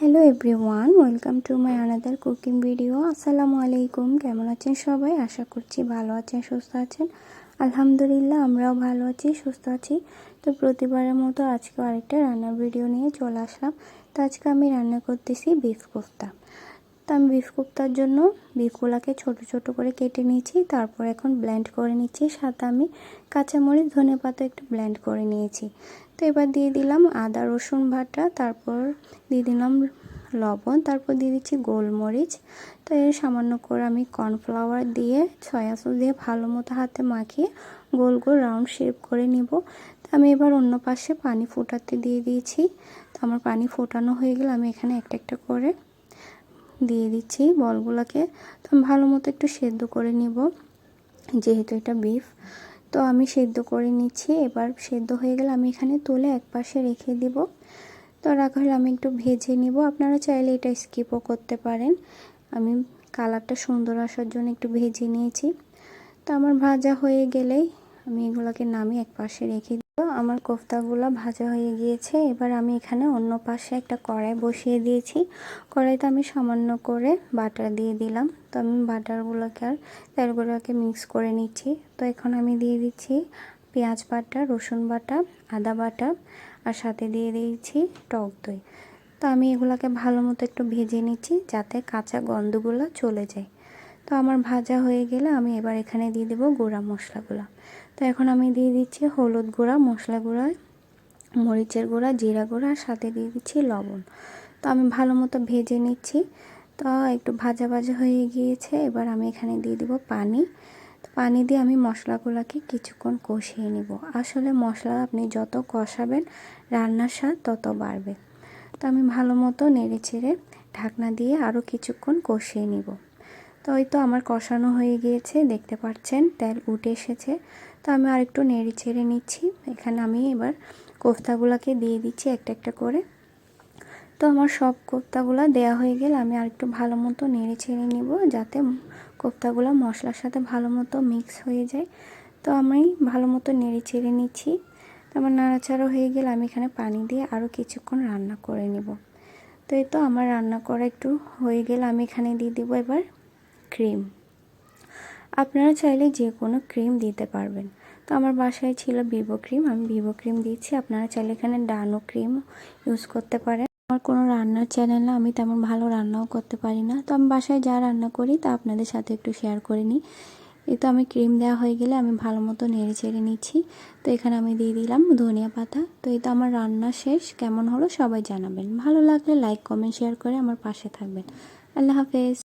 Hello everyone welcome to my another cooking video আসসালামু আলাইকুম কেমন আছেন সবাই? আশা করছি ভালো আছেন, সুস্থ আছেন। আলহামদুলিল্লাহ, আমরাও ভালো আছি, সুস্থ আছি। তো প্রতিবারের মতো আজকে আরেকটা রান্নার ভিডিও নিয়ে চলে আসলাম। তো আজকে আমি রান্না করতেছি বিফ কোফতা। তো আমি বিফ কোফতার জন্য বিফগুলাকে ছোট ছোট করে কেটে নিয়েছি। তারপর এখন ব্লেন্ড করে নিচ্ছি। সাথে আমি কাঁচামরিচ, ধনে পাতা একটু ব্লেন্ড করে নিয়েছি। তো এবার দিয়ে দিলাম আদা, রসুন ভাটা তারপর দিয়ে দিলাম লবণ, তারপর দিয়ে দিচ্ছি গোলমরিচ। তো এর সামান্য করে আমি কর্নফ্লাওয়ার দিয়ে সয়া সস দিয়ে ভালো মতো হাতে মাখিয়ে গোল গোল রাউন্ড শেপ করে নিব। তো আমি এবার অন্য পাশে পানি ফোটাতে দিয়ে দিয়েছি। তো আমার পানি ফোটানো হয়ে গেলে আমি এখানে একটা একটা করে দিয়ে দিচ্ছি বলগুলোকে। তো ভালো মতো একটু সেদ্ধ করে নিব, যেহেতু এটা বিফ তো আমি সেদ্ধ করে নিচ্ছি। এবার সেদ্ধ হয়ে গেলে আমি এখানে তুলে এক পাশে রেখে দিব। তো রাখা হলে আমি একটু ভেজে নিব। আপনারা চাইলে এটা স্কিপও করতে পারেন। আমি কালারটা সুন্দর আসার জন্য একটু ভেজে নিয়েছি। তো আমার ভাজা হয়ে গেলেই আমি এগুলোকে নামিয়ে এক পাশে রেখে আমার কোফতাগুলো ভাজা হয়ে গিয়েছে। এবার আমি এখানে অন্য পাশে একটা কড়াই বসিয়ে দিয়েছি। কড়াইতে আমি সামান্য করে বাটার দিয়ে দিলাম। তো আমি বাটারগুলোকে আর তেলগুলোকে মিক্স করে নিচ্ছি। তো এখন আমি দিয়ে দিচ্ছি পেঁয়াজ বাটা, রসুন বাটা, আদা বাটা আর সাথে দিয়ে দিয়েছি টক দই। তো আমি এগুলোকে ভালো মতো একটু ভেজে নিচ্ছি যাতে কাঁচা গন্ধগুলো চলে যায়। তো আমার ভাজা হয়ে গেলে আমি এবার এখানে দিয়ে দেবো গুঁড়া মশলাগুলো। তো এখন আমি দিয়ে দিচ্ছি হলুদ গুঁড়া, মশলা গুঁড়া, মরিচের গুঁড়া, জিরা গুঁড়া আর সাথে দিয়ে দিচ্ছি লবণ। তো আমি ভালো মতো ভেজে নিচ্ছি। তো একটু ভাজা ভাজা হয়ে গিয়েছে, এবার আমি এখানে দিয়ে দিব পানি। তো পানি দিয়ে আমি মশলাগুলোকে কিছুক্ষণ কষিয়ে নিব। আসলে মশলা আপনি যত কষাবেন, রান্নার স্বাদ তত বাড়বে। তো আমি ভালো মতো নেড়ে ছেড়ে ঢাকনা দিয়ে আরও কিছুক্ষণ কষিয়ে নিব। তো ওই তো আমার কষানো হয়ে গিয়েছে, দেখতে পাচ্ছেন তেল উঠে এসেছে। তো আমি আর একটু নেড়ে ছেড়ে নিচ্ছি। এখানে আমি এবার কোফতাগুলোকে দিয়ে দিচ্ছি একটা একটা করে। তো আমার সব কোফতাগুলো দেওয়া হয়ে গেলে আমি আর একটু ভালো মতো নেড়ে ছেড়ে নিব যাতে কোফতাগুলো মশলার সাথে ভালো মতো মিক্স হয়ে যায়। তো আমি ভালো মতো নেড়ে ছেড়ে নিচ্ছি। তো আমার নাড়াচাড়া হয়ে গেলে আমি এখানে পানি দিয়ে আরও কিছুক্ষণ রান্না করে নিব। তো এই তো আমার রান্না করা একটু হয়ে গেলে আমি এখানে দিয়ে দিব এবার ক্রিম। আপনারা চাইলে যে কোনো ক্রিম দিতে পারবেন। তো আমার বাসায় ছিল ভিভো ক্রিম, আমি ভিভো ক্রিম দিয়েছি আপনারা চাইলে এখানে ডানো ক্রিম ইউজ করতে পারেন। আমার কোনো রান্নার চ্যানেল আমি তেমন ভালো রান্নাও করতে পারি না। তো আমি বাসায় যা রান্না করি তা আপনাদের সাথে একটু শেয়ার করে নিই। এই তো আমি ক্রিম দেওয়া হয়ে গেলে আমি ভালো মতো নেড়ে চেড়ে নিচ্ছি। তো এখানে আমি দিয়ে দিলাম ধনিয়া পাতা। তো এই তো আমার রান্না শেষ। কেমন হলো সবাই জানাবেন। ভালো লাগলে লাইক কমেন্ট শেয়ার করে আমার পাশে থাকবেন। আল্লাহ হাফেজ।